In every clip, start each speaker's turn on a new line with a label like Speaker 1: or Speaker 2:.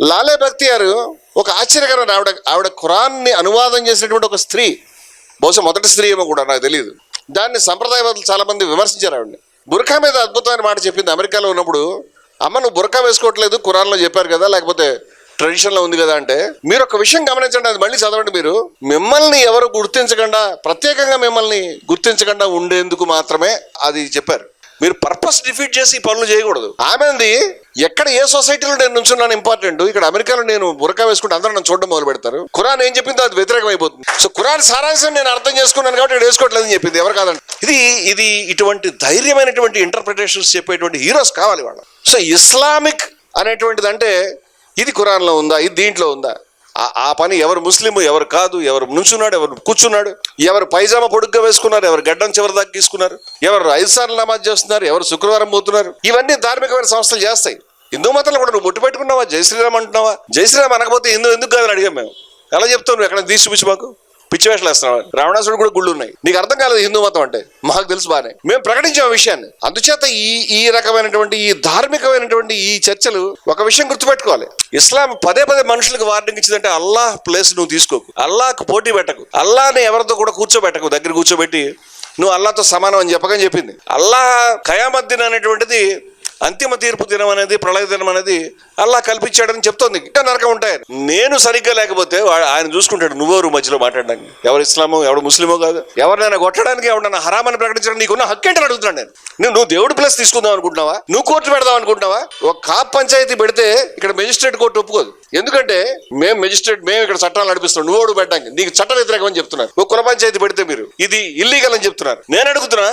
Speaker 1: లాలే బక్తియారు ఒక ఆశ్చర్యకరమైన ఆవిడ ఆవిడ ఖురాన్ని అనువాదం చేసినటువంటి ఒక స్త్రీ బహుశా మొదటి స్త్రీ ఏమో కూడా నాకు తెలియదు దాన్ని సంప్రదాయవాదులు చాలామంది విమర్శించారు ఆవిడని. బురకా మీద అద్భుతమైన మాట చెప్పింది అమెరికాలో ఉన్నప్పుడు అమ్మ నువ్వు బురకా వేసుకోవట్లేదు ఖురాన్లో చెప్పారు కదా లేకపోతే ట్రెడిషన్లో ఉంది కదా అంటే మీరు ఒక విషయం గమనించండి అది మళ్ళీ చదవండి మీరు. మిమ్మల్ని ఎవరు గుర్తించకుండా ప్రత్యేకంగా మిమ్మల్ని గుర్తించకుండా ఉండేందుకు మాత్రమే అది చెప్పారు. మీరు పర్పస్ డిఫీట్ చేసి ఈ పనులు చేయకూడదు. ఆమెంది ఎక్కడ ఏ సొసైటీలో నేను నుంచున్నాను ఇంపార్టెంట్? ఇక్కడ అమెరికాలో నేను బురకా వేసుకుంటే అందరూ నన్ను చూడడం మొదలు పెడతారు. ఖురాన్ ఏం చెప్పిందో అది వ్యతిరేకం అయిపోతుంది. సో ఖురాన్ సారాంశం నేను అర్థం చేసుకున్నాను కాబట్టి నేను వేసుకోవట్లేదని చెప్పింది. ఎవరు కాదండి? ఇది ఇది ఇటువంటి ధైర్యమైనటువంటి ఇంటర్ప్రిటేషన్స్ చెప్పేటువంటి హీరోస్ కావాలి వాళ్ళు. సో ఇస్లామిక్ అనేటువంటిది అంటే ఇది ఖురాన్లో ఉందా? ఇది దీంట్లో ఉందా? ఆ- ఆ పని ఎవరు ముస్లిం ఎవరు కాదు ఎవరు నుంచున్నాడు ఎవరు కూర్చున్నాడు ఎవరు పైజామా పొడుగ్గా వేసుకున్నారు ఎవరు గడ్డం చివరి దాకా తీసుకున్నారు ఎవరు ఐదు సార్లు నమాజ్ చేస్తున్నారు ఎవరు శుక్రవారం పోతున్నారు ఇవన్నీ ధార్మికమైన సంస్థలు చేస్తాయి. హిందూ మతంలో కూడా నువ్వు బొట్టు పెట్టుకున్నావా? జై శ్రీరామ్ అంటున్నావా? జై శ్రీరామ్ అనకపోతే హిందూ ఎందుకు కాదని అడిగాం మేము. ఎలా చెప్తావు నువ్వు? ఎక్కడ తీసి చూపించి మాకు. పిచ్చి వేషాలు వేస్తున్నావు? రావణాసుడు కూడా గుళ్ళు ఉన్నాయి. నీకు అర్థం కాలేదు హిందూ మతం అంటే. మాకు తెలుసు బానే మేము ప్రకటించాం ఆ విషయాన్ని. అందుచేత ఈ ఈ రకమైనటువంటి ఈ ధార్మికమైనటువంటి ఈ చర్చలు ఒక విషయం గుర్తుపెట్టుకోవాలి. ఇస్లాం పదే పదే మనుషులకు వార్నింగ్ ఇచ్చిందంటే అల్లాహ్ ప్లేస్ నువ్వు తీసుకోకు. అల్లాహ్కు పోటీ పెట్టకు. అల్లాహ్ని ఎవరితో కూడా కూర్చోబెట్టకు. దగ్గర కూర్చోబెట్టి నువ్వు అల్లాతో సమానం అని చెప్పకని చెప్పింది. అల్లాహ్ ఖయామద్దీన్ అనేటువంటిది అంతిమ తీర్పు దినం అనేది ప్రళయ దినం అనేది అల్లా కల్పించాడని చెప్తోంది. ఇంకా నరకం ఉంటాయి నేను సరిగ్గా లేకపోతే ఆయన చూసుకుంటాడు నువ్వెవరు మధ్యలో మాట్లాడడానికి? ఎవరు ఇస్లామో ఎవడు ముస్లిమో కాదు. ఎవరినైనా కొట్టడానికి ఎవడన్నా హరామని ప్రకటించడం నీకున్న హక్కు ఏంటని అడుగుతున్నాను నేను. నువ్వు నువ్వు దేవుడి ప్లస్ తీసుకుందాం అనుకుంటున్నావా? నువ్వు కోర్టు పెడదాం అనుకుంటున్నావా? ఒక కాప్ పంచాయతీ పెడితే ఇక్కడ మెజిస్ట్రేట్ కోర్టు ఒప్పుకోదు. ఎందుకంటే మేము మెజిస్ట్రేట్ మేము ఇక్కడ చట్టాలు నడిపిస్తాం నువ్వు ఓడు పెట్టడానికి? నీకు చట్ట వ్యతిరేకం అని చెప్తున్నారు. ఒక కుల పంచాయతీ పెడితే మీరు ఇది ఇల్లీగల్ అని చెప్తున్నారు. నేను అడుగుతున్నా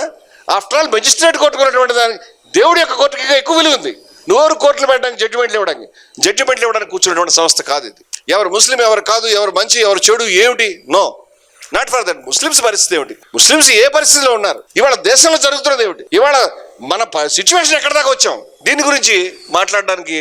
Speaker 1: ఆఫ్టర్ ఆల్ మెజిస్ట్రేట్ కోర్టుకున్నటువంటి దానికి దేవుడి యొక్క కోర్టుకి ఎక్కువ విలువ ఉంది నూరు కోట్లు పెట్టడానికి జడ్జిమెంట్లు ఇవ్వడానికి జడ్జిమెంట్లు ఇవ్వడానికి కూర్చున్నటువంటి సంస్థ కాదు ఇది. ఎవరు ముస్లిం ఎవరు కాదు ఎవరు మంచి ఎవరు చెడు ఏమిటి? No not for that Muslims పరిస్థితి ఏమిటి? ముస్లిమ్స్ ఏ పరిస్థితిలో ఉన్నారు? ఇవాళ దేశంలో జరుగుతున్నది ఏమిటి? ఇవాళ మన సిచ్యువేషన్ ఎక్కడ దాకా వచ్చాం? దీని గురించి మాట్లాడడానికి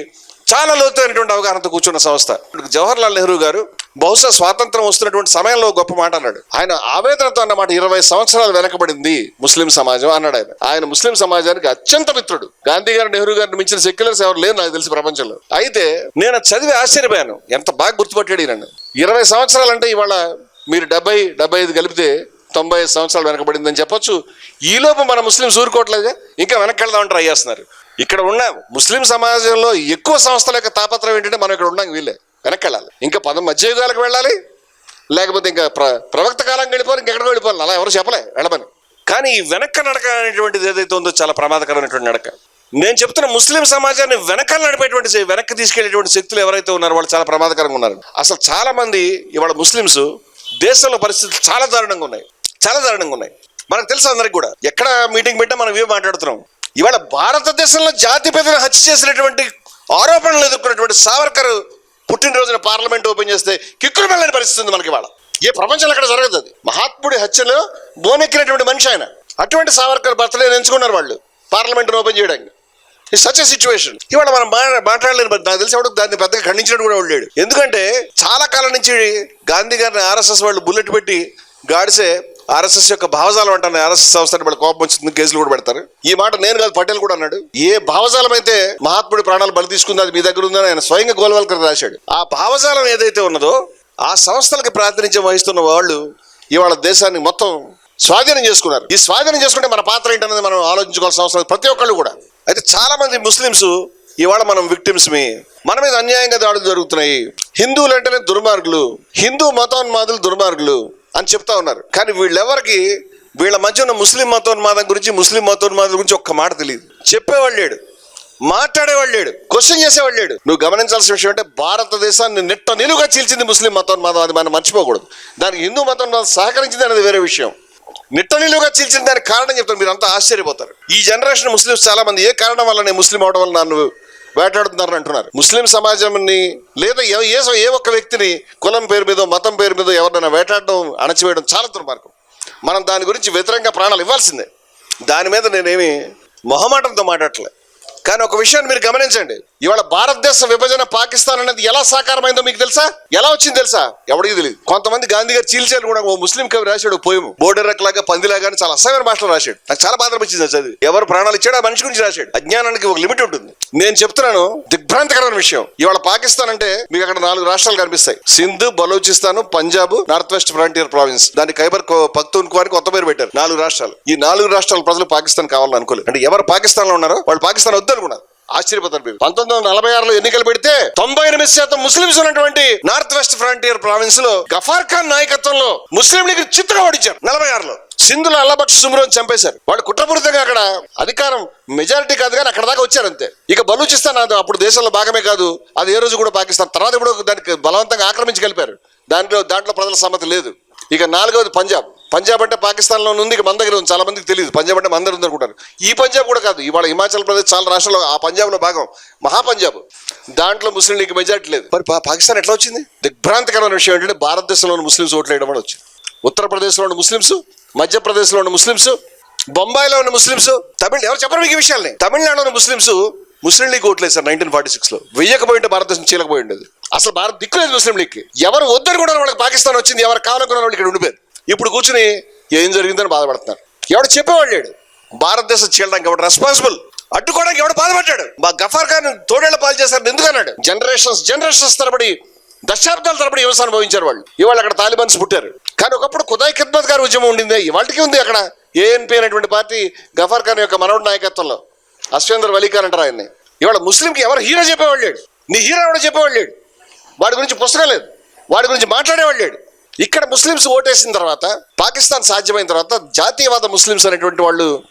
Speaker 1: చాలా లోతైనటువంటి అవగాహనతో కూర్చున్న సంస్థ. జవహర్లాల్ నెహ్రూ గారు బహుశా స్వాతంత్రం వస్తున్నటువంటి సమయంలో గొప్ప మాట అన్నాడు. ఆయన ఆవేదనతో అన్నమాట ఇరవై సంవత్సరాలు వెనకబడింది ముస్లిం సమాజం అన్నాడు ఆయన. ఆయన ముస్లిం సమాజానికి అత్యంత మిత్రుడు. గాంధీ గారు నెహ్రూ గారిని మించిన సెక్యులర్స్ ఎవరు లేరు నాకు తెలిసి ప్రపంచంలో. అయితే నేను చదివి ఆశ్చర్యపోయాను. ఎంత బాగా గుర్తుపట్టాడు నన్ను. ఇరవై సంవత్సరాలు అంటే ఇవాళ మీరు డెబ్బై డెబ్బై ఐదు కలిపితే తొంభై ఐదు సంవత్సరాలు వెనకబడిందని చెప్పొచ్చు. ఈలోపు మన ముస్లిం ఊరుకోవట్లేదుగా? ఇంకా వెనక్కి వెళ్దామని ట్రై చేస్తున్నారు ఇక్కడ ఉన్న ముస్లిం సమాజంలో ఎక్కువ సంస్థల యొక్క తాపత్రం ఏంటంటే మనం ఇక్కడ ఉన్నాం వీళ్ళే వెనక్కి వెళ్ళాలి ఇంకా పదం మధ్యయుగాలకు వెళ్ళాలి లేకపోతే ఇంకా ప్ర ప్రవక్త కాలం వెళ్ళిపోవాలి ఇంకెక్కడికి వెళ్ళిపోవాలి. అలా ఎవరు చెప్పలే వెళ్ళమని. కానీ ఈ వెనక్క నడక అనేటువంటిది ఏదైతే ఉందో చాలా ప్రమాదకరమైనటువంటి నడక. నేను చెప్తున్న ముస్లిం సమాజాన్ని వెనకాల నడిపేటువంటి వెనక్కి తీసుకెళ్ళేటువంటి శక్తులు ఎవరైతే ఉన్నారో వాళ్ళు చాలా ప్రమాదకరంగా ఉన్నారు. అసలు చాలా మంది ఇవాళ ముస్లిమ్స్ దేశంలో పరిస్థితులు చాలా దారుణంగా ఉన్నాయి. చాలా దారుణంగా ఉన్నాయి. మనకు తెలుసు అందరికి కూడా. ఎక్కడ మీటింగ్ పెట్టా మనం ఇవే మాట్లాడుతున్నాం. ఇవాళ భారతదేశంలో జాతి పెద్దలు హత్య చేసినటువంటి ఆరోపణలు ఎదుర్కొన్నటువంటి సావర్కర్ పుట్టినరోజున పార్లమెంట్ ఓపెన్ చేస్తే కిక్కులు వెళ్ళని పరిస్థితి మనకి ఇవాళ. ఏ ప్రపంచంలో అక్కడ జరగదు అది. మహాత్ముడి హత్యలో బోనెక్కినటువంటి మనిషి ఆయన. అటువంటి సావర్కర్ బర్త్డే ఎంచుకున్నారు వాళ్ళు పార్లమెంట్ను ఓపెన్ చేయడానికి. సచ్ సిచ్యువేషన్ ఇవాళ మనం మాట్లాడలేని నాకు తెలిసి ఎవడు దాన్ని పెద్దగా ఖండించినట్టు కూడా ఉండలేడు ఎందుకంటే చాలా కాలం నుంచి గాంధీ గారిని ఆర్ఎస్ఎస్ వాళ్ళు బుల్లెట్ పెట్టి గాడిసే ఆర్ఎస్ఎస్ యొక్క భావజాలం అంటాను ఆర్ఎస్ఎస్ సంస్థ వాళ్ళు కోపం వచ్చింది కేసులు కూడా పెడతారు. ఈ మాట నేను కాదు పటేల్ కూడా అన్నాడు. ఏ భావజాలం అయితే మహాత్ముడి ప్రాణాలు బలి తీసుకుంది అది మీ దగ్గర ఉందని ఆయన స్వయంగా గోల్వాల్కర్ రాశాడు. ఆ భావజాలం ఏదైతే ఉన్నదో ఆ సంస్థలకు ప్రాతినిధ్యం వహిస్తున్న వాళ్ళు ఇవాళ దేశాన్ని మొత్తం స్వాధీనం చేసుకున్నారు. ఈ స్వాధీనం చేసుకుంటే మన పాత్ర ఏంటనేది మనం ఆలోచించుకోవాల్సిన అవసరం ప్రతి ఒక్కళ్ళు కూడా. అయితే చాలా మంది ముస్లిమ్స్ ఇవాళ మనం విక్టిమ్స్ మీ మన మీద అన్యాయంగా దాడులు జరుగుతున్నాయి. హిందువులు అంటేనే దుర్మార్గులు హిందూ మతోన్మాదులు దుర్మార్గులు. అని చెప్తా ఉన్నారు. కానీ వీళ్ళెవరికి? వీళ్ళ మధ్య ఉన్న ముస్లిం మతోన్మాదం గురించి ముస్లిం మతోన్మాదం గురించి ఒక్క మాట తెలియదు. చెప్పేవాళ్ళు లేడు. మాట్లాడేవాళ్ళు లేడు. క్వశ్చన్ చేసేవాళ్ళు లేడు. నువ్వు గమనించాల్సిన విషయం అంటే భారతదేశాన్ని నిట్ట నిలుగా చీల్చింది ముస్లిం మతోన్మాదం అది మనం మర్చిపోకూడదు. దానికి హిందూ మతోన్మాదం సహకరించింది అనేది వేరే విషయం. నిట్ట నిలువుగా చీల్చిన దానికి కారణం చెప్తాను. మీరు అంతా ఆశ్చర్యపోతారు. ఈ జనరేషన్ ముస్లిమ్స్ చాలా మంది ఏ కారణం వల్ల నేను ముస్లిం అవడం వల్ల నన్ను వేటాడుతున్నారు అంటున్నారు. ముస్లిం సమాజంని లేదా ఏ- ఏ ఒక్క వ్యక్తిని కులం పేరు మీద మతం పేరు మీద ఎవరినైనా వేటాడడం అణచివేయడం చాలా దుర్మార్గం. మనం దాని గురించి వ్యతిరేకంగా ప్రాణాలు ఇవ్వాల్సిందే. దాని మీద నేనేమి మొహమాటంతో మాట్లాడలే కానీ ఒక విషయాన్ని మీరు గమనించండి. ఇవాళ భారతదేశ విభజన పాకిస్తాన్ అనేది ఎలా సాకారమైందో మీకు తెలుసా? ఎలా వచ్చింది తెలుసా? ఎవడికి తెలియదు కొంతమంది గాంధీ గారు చీల్చేలు కూడా ఓ ముస్లిం కవి రాశాడు పోయము. బోర్డర్ లాగా పందిలాగా చాలా అసహ్యమైన భాషలో రాశాడు. నాకు చాలా బాధ అనిపించింది చదివి ఎవరు ప్రాణాలు ఇచ్చాడు ఆ మనిషి గురించి రాశాడు. అజ్ఞానానికి ఒక లిమిట్ ఉంటుంది. నేను చెప్తున్నాను దిగ్భ్రాంతికరమైన విషయం. ఇవాళ పాకిస్తాన్ అంటే మీకు అక్కడ నాలుగు రాష్ట్రాలు కనిపిస్తాయి. Sindh Balochistan Punjab north west frontier province. దాన్ని ఖైబర్ పక్తూన్కు అని కొత్త పేరు పెట్టారు. నాలుగు రాష్ట్రాలు. ఈ నాలుగు రాష్ట్రాల ప్రజలు పాకిస్తాన్ కావాలని అనుకోలేదు. అంటే ఎవరు పాకిస్తాన్లో ఉన్నారో వాళ్ళు పాకిస్తాన్ వద్దనుకున్నారు. ఆశ్చర్యపోతారు మీరు. పంతొమ్మిది వందల నలభై ఆరులో ఎన్నికలు పెడితే తొంభై ఎనిమిది శాతం ముస్లింస్ ఉన్నటువంటి నార్త్ వెస్ట్ ఫ్రంటియర్ ప్రావిన్స్లో గఫార్ ఖాన్ నాయకత్వంలో ముస్లిం లీగ్ చిత్రం ఓడించారు నలభై ఆరులో. సింధుల అల్లబట్టు సుమ్రోని చంపేశారు. వాళ్ళు కుట్రపూరితంగా అక్కడ అధికారం మెజారిటీ కాదు కానీ అక్కడ దాకా వచ్చారు అంతే. ఇక బలూచిస్తాన్ అది అప్పుడు దేశంలో భాగమే కాదు. అది ఏ రోజు కూడా పాకిస్తాన్. తర్వాత ఇప్పుడు దానికి బలవంతంగా ఆక్రమించి కలిపారు. దాంట్లో దాంట్లో ప్రజల సమ్మతి లేదు. ఇక నాలుగవది పంజాబ్. పంజాబ్ అంటే పాకిస్తాన్లో ఉంది. ఇక మన దగ్గర ఉంది. చాలా మందికి తెలియదు. పంజాబ్ అంటే మన దగ్గర ఉంది అనుకుంటారు. ఈ పంజాబ్ కూడా కాదు. ఇవాళ హిమాచల్ ప్రదేశ్ చాలా రాష్ట్రాల్లో ఆ పంజాబ్లో భాగం. మహా పంజాబ్. దాంట్లో ముస్లిం లీగ్ మెజారిటీ లేదు. మరి పా- పాకిస్తాన్ ఎట్లా వచ్చింది? దిగ్భ్రాంతికరమైన విషయం ఏంటంటే భారతదేశంలోని ముస్లింస్ ఓట్లు వేయడం వల్ల వచ్చింది. ఉత్తరప్రదేశ్లో ఉన్న ముస్లింస్ మధ్యప్రదేశ్లో ఉన్న ముస్లింస్ బొంబాయిలో ఉన్న ముస్లింస్ తమిళ ఎవరు చెప్పరు మీకు ఈ విషయాల్ని? తమిళనాడులో ఉన్న ముస్లింస్ ముస్లిం లీగ్ ఓట్లు నైన్టీన్ ఫార్టీ సిక్స్లో. వెయ్యకపోయింటే భారతదేశం చీలకపోయి ఉండేది. అసలు భారత్ దిక్కులేదు ముస్లిం లీగ్కి. ఎవరు వద్దరు కూడా వాళ్ళకి పాకిస్తాన్ వచ్చింది ఎవరు కావాలనుకున్న వాళ్ళు ఇక్కడ ఉండిపోయారు. ఇప్పుడు కూర్చుని ఏం జరిగిందని బాధపడుతున్నారు. ఎవడు చెప్పేవాళ్ళు లేడు. భారతదేశం చీలడానికి ఎవడు రెస్పాన్సిబుల్ అడ్డుకోవడానికి ఎవడు బాధపడ్డాడు? మా గఫార్ ఖాన్ తోడేళ్ళ పాలు చేశారు ఎందుకు అన్నాడు? జనరేషన్స్ జనరేషన్స్ తరబడి దశాబ్దాల తరబడి యువస అనుభవించారు వాళ్ళు. ఇవాళ అక్కడ తాలిబాన్స్ పుట్టారు. కానీ ఒకప్పుడు ఖుదాయ్ ఖిద్మత్ గారి ఉద్యమం ఉండింది. ఇవాళకి ఉంది అక్కడ. ఏఎన్పి అనేటువంటి పార్టీ గఫార్ ఖాన్ యొక్క మనవడి నాయకత్వంలో. అశ్వేందర్ వలీ ఖాన్ అంటారు ఆయన్ని. ఇవాళ ముస్లింకి ఎవరు హీరో చెప్పేవాళ్ళు లేడు నీ హీరో ఎవడో చెప్పేవాళ్ళు లేడు వాడి గురించి పుస్తకం లేదు. వాడి గురించి మాట్లాడేవాళ్ళు లేడు ఇక్కడ ముస్లిమ్స్ ఓటేసిన తర్వాత పాకిస్తాన్ సాధ్యమైన తర్వాత జాతీయవాద ముస్లిమ్స్ అనేటువంటి వాళ్ళు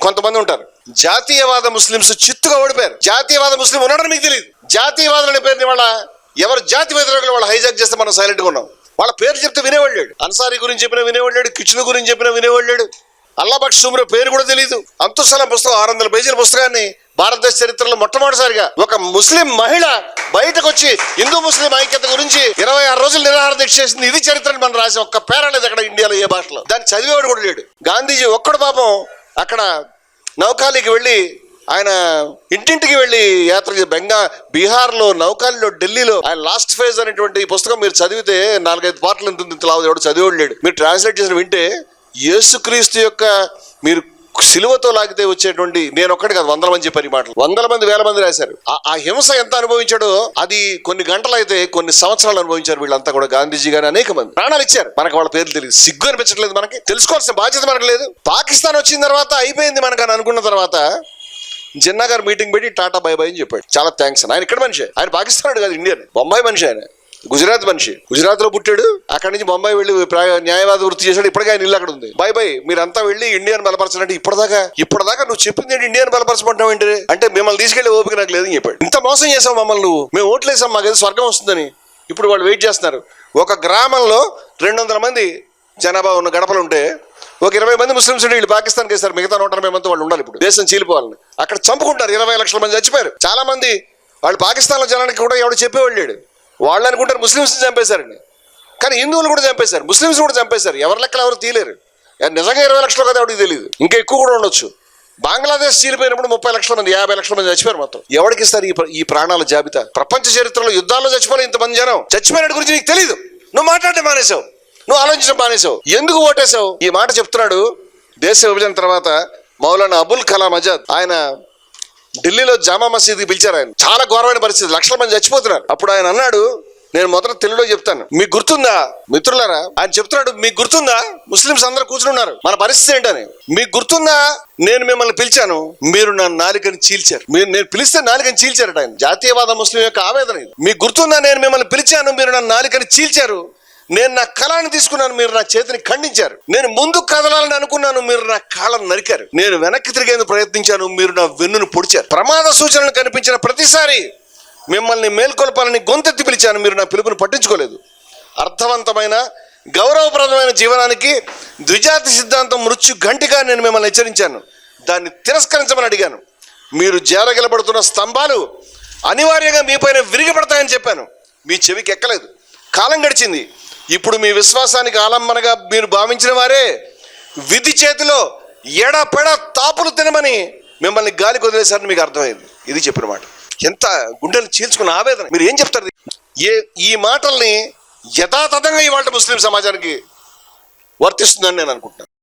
Speaker 1: కొంతమంది ఉంటారు. జాతీయవాద ముస్లిమ్స్ చిత్తుగా ఓడిపోయారు. జాతీయవాద ముస్లిం ఉన్నాడని మీకు తెలియదు జాతీయవాదులు అనే పేరుని వాళ్ళ ఎవరు జాతి వ్యతిరేకులు వాళ్ళు హైజాక్ చేస్తే మనం సైలెంట్గా ఉన్నాం. వాళ్ళ పేరు చెప్తే వినేవాళ్ళాడు. అన్సారీ గురించి చెప్పిన వినేవాళ్ళాడు లేడు గురించి చెప్పిన వినేవాళ్ళాడు. లేడు అల్లాబక్ష్ సుమ్రో పేరు కూడా తెలియదు అంతుసలం పుస్తకం ఆరు వందల పేజీల పుస్తకాన్ని భారతదేశ చరిత్రలో మొట్టమొదటిసారిగా ఒక ముస్లిం మహిళ బయటకు వచ్చి హిందూ ముస్లిం ఐక్యత గురించి ఇరవై ఆరు రోజులు నిరాహార దీక్ష చేసింది. ఇది చరిత్రని మనం రాసి ఒక్క పేర లేదు అక్కడ ఇండియాలో ఏ భాషలో. దాన్ని చదివేవాడు కూడా లేడు. గాంధీజీ ఒక్కడు పాపం అక్కడ నౌకాలీకి వెళ్ళి ఆయన ఇంటింటికి వెళ్ళి యాత్ర బెంగా బీహార్లో నౌకాలిలో ఢిల్లీలో ఆయన లాస్ట్ ఫేజ్ అనేటువంటి పుస్తకం మీరు చదివితే నాలుగైదు పాటలు ఉంటుంది ఇంత లావు ఎవడు చదివేవాడు లేడు. మీరు ట్రాన్స్లేట్ చేసిన వింటే యేసుక్రీస్తు యొక్క మీరు సిలువతో లాగితే వచ్చేటువంటి నేను ఒక్కటి కాదు వందల మంది చెప్పారు మాటలు. వందల మంది వేల మంది రాశారు. ఆ- ఆ హింస ఎంత అనుభవించాడో అది కొన్ని గంటలు అయితే కొన్ని సంవత్సరాలు అనుభవించారు వీళ్ళంతా కూడా గాంధీజీ గారు అనేక మంది. ప్రాణాలు ఇచ్చారు. మనకు వాళ్ళ పేర్లు తెలియదు. సిగ్గు అనిపించట్లేదు మనకి. తెలుసుకోవాల్సిన బాధ్యత మనకు లేదు. పాకిస్తాన్ వచ్చిన తర్వాత అయిపోయింది మనకు అని అనుకున్న తర్వాత జిన్నా గారు మీటింగ్ పెట్టి టాటా బై బై అని చెప్పాడు. చాలా థ్యాంక్స్ ఆయన ఇక్కడ మనిషి. ఆయన పాకిస్తాన్ కాదు ఇండియన్. బొంబాయి మనిషి ఆయన. గుజరాత్ మనిషి. గుజరాత్లో పుట్టాడు. అక్కడి నుంచి బొంబాయి వెళ్ళి న్యాయవాద వృత్తి చేశాడు. ఇప్పటికే ఆయన ఇల్లు అక్కడ ఉంది. బై బై మీరంతా వెళ్ళి ఇండియన్ బలపరచనంటే ఇప్పటిదాకా ఇప్పటిదాకా నువ్వు చెప్పింది ఏంటి? ఇండియన్ బలపరచమంటావు ఏంటి అంటే మిమ్మల్ని తీసుకెళ్ళి ఓపిక నాకు లేదని చెప్పాడు. ఇంత మోసం చేసావు మమ్మల్ని నువ్వు. మేము ఓట్లేసాం మాకు ఏదో స్వర్గం వస్తుందని. ఇప్పుడు వాళ్ళు వెయిట్ చేస్తున్నారు. ఒక గ్రామంలో రెండు వందల మంది జనాభా ఉన్న గడపలు ఉంటే ఒక ఇరవై మంది ముస్లిమ్స్ ఉండి వీళ్ళు పాకిస్తాన్కి వేస్తారు మిగతా నూట ఎనభై మంది వాళ్ళు ఉండాలి ఇప్పుడు. దేశం చీలిపోవాలని. అక్కడ చంపుకుంటారు. ఇరవై లక్షల మంది చచ్చిపోయారు. చాలా మంది వాళ్ళు పాకిస్తాన్లో జనానికి కూడా ఎవడు చెప్పేవాళ్ళు వాళ్ళు అనుకుంటారు ముస్లిమ్స్ చంపేశారని. కానీ హిందువులు కూడా చంపేశారు. ముస్లిమ్స్ కూడా చంపేశారు. ఎవరి లెక్కలు ఎవరు తీయలేరు. నిజంగా ఇరవై లక్షలు కదా ఎవరికి తెలియదు ఇంకా ఎక్కువ కూడా ఉండొచ్చు. బంగ్లాదేశ్ చీలిపోయినప్పుడు ముప్పై లక్షల మంది యాభై లక్షల మంది చచ్చిపోయారు మొత్తం. ఎవరికి ఇస్తారు ఈ ఈ ప్రాణాల జాబితా? ప్రపంచ చరిత్రలో యుద్ధాల్లో చచ్చిపోలే ఇంతమంది జనం. చచ్చిపోయిన గురించి నీకు తెలియదు నువ్వు మాట్లాడే మానేసావు. నువ్వు ఆలోచించడం మానేసావు ఎందుకు ఓటేసావు ఈ మాట చెప్తున్నాడు దేశ విభజన తర్వాత మౌలానా అబుల్ కలాం ఆజాద్ ఆయన ఢిల్లీలో జామా మసీద్కి పిలిచారు ఆయన. చాలా ఘోరమైన పరిస్థితి. లక్షల మంది చచ్చిపోతున్నారు. అప్పుడు ఆయన అన్నాడు నేను మొదట తెలుగులో చెప్తాను. మీకు గుర్తుందా? మిత్రులారా ఆయన చెప్తున్నాడు మీకు గుర్తుందా? ముస్లింస్ అందరూ కూర్చుని ఉన్నారు. మన పరిస్థితి ఏంటని? మీకు గుర్తుందా? నేను మిమ్మల్ని పిలిచాను. మీరు నా నాలుకని చీల్చారు. మీరు నేను పిలిస్తే నాలుకని చీల్చారట ఆయన. జాతీయవాద ముస్లిం యొక్క ఆవేదన ఇది. మీకు గుర్తుందా? నేను మిమ్మల్ని పిలిచాను మీరు నా నాలుకని చీల్చారు. నేను నా కళాన్ని తీసుకున్నాను మీరు నా చేతిని ఖండించారు. నేను ముందు కదలాలని అనుకున్నాను మీరు నా కాళ్ళను నరికారు. నేను వెనక్కి తిరిగేందుకు ప్రయత్నించాను మీరు నా వెన్నును పొడిచారు. ప్రమాద సూచనలు కనిపించిన ప్రతిసారి మిమ్మల్ని మేల్కొల్పాలని గొంతెత్తి పిలిచాను మీరు నా పిలుపుని పట్టించుకోలేదు. అర్థవంతమైన గౌరవప్రదమైన జీవనానికి ద్విజాతి సిద్ధాంతం మృత్యు గంటిగా నేను మిమ్మల్ని హెచ్చరించాను. దాన్ని తిరస్కరించమని అడిగాను. మీరు జారగలబడుతున్న స్తంభాలు అనివార్యంగా మీపైన విరిగిపడతాయని చెప్పాను. మీ చెవికి ఎక్కలేదు. కాలం గడిచింది. ఇప్పుడు మీ విశ్వాసానికి ఆలంబనగా మీరు భావించిన వారే విధి చేతిలో ఎడపెడ తాపులు తినమని మిమ్మల్ని గాలి వదిలేశారని మీకు అర్థమైంది. ఇది చెప్పిన మాట. ఎంత గుండెలు చీల్చుకున్న ఆవేదన. మీరు ఏం చెప్తారు? ఏ ఈ మాటల్ని యథాతథంగా ఇవాళ ముస్లిం సమాజానికి వర్తిస్తుందని నేను అనుకుంటున్నాను.